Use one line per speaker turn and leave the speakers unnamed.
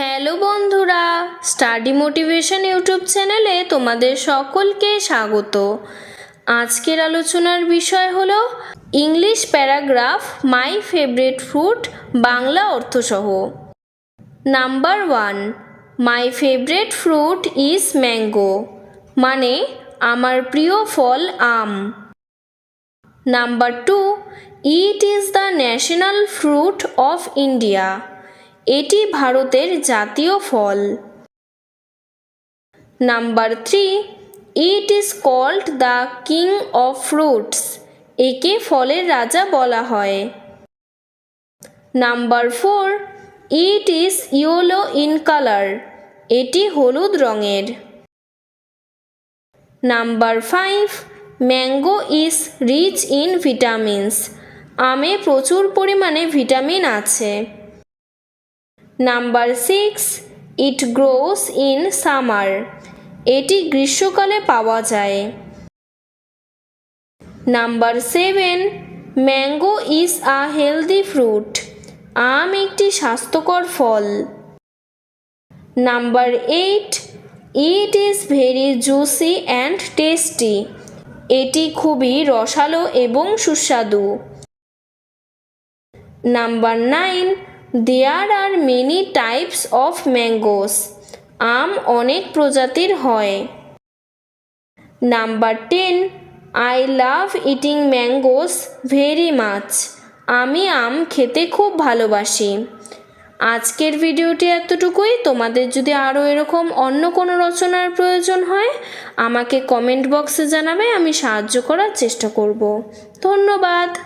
Hello বন্ধুরা, study motivation YouTube চ্যানেলে তোমাদের সকলকে স্বাগত। আজকের আলোচনার বিষয় হল, English paragraph, my favourite fruit, Bangla অর্থসহ। Number one, my favourite fruit is mango মানে আমার প্রিয় ফল আম। Number two, it is the national fruit of India. এটি ভারতের জাতীয় ফল। Number three, it is called the king of fruits, একে ফলের রাজা বলা হয়। Number four, it is yellow in colour, এটি হলুদ রঙের। Number five, mango is rich in vitamins, আমে প্রচুর পরিমাণে ভিটামিন আছে। Number six it grows in summer এটি গ্রীষ্মকালে পাওয়া যায়। Number seven mango is a healthy fruit আম একটি স্বাস্থ্যকর ফল। Number eight it is very juicy and tasty এটি খুবই রসালো এবং সুস্বাদু। Number nine there are many types of mangoes আম অনেক প্রজাতির হয়। Number ten I love eating mangoes very much আমি আম খেতে খুব ভালোবাসি। আজকের ভিডিওটি এতটুকুই। তোমাদের যদি আরও এরকম অন্য কোনো রচনার প্রয়োজন হয়, আমাকে কমেন্ট বক্সে জানাবে, আমি সাহায্য করার চেষ্টা করব। ধন্যবাদ।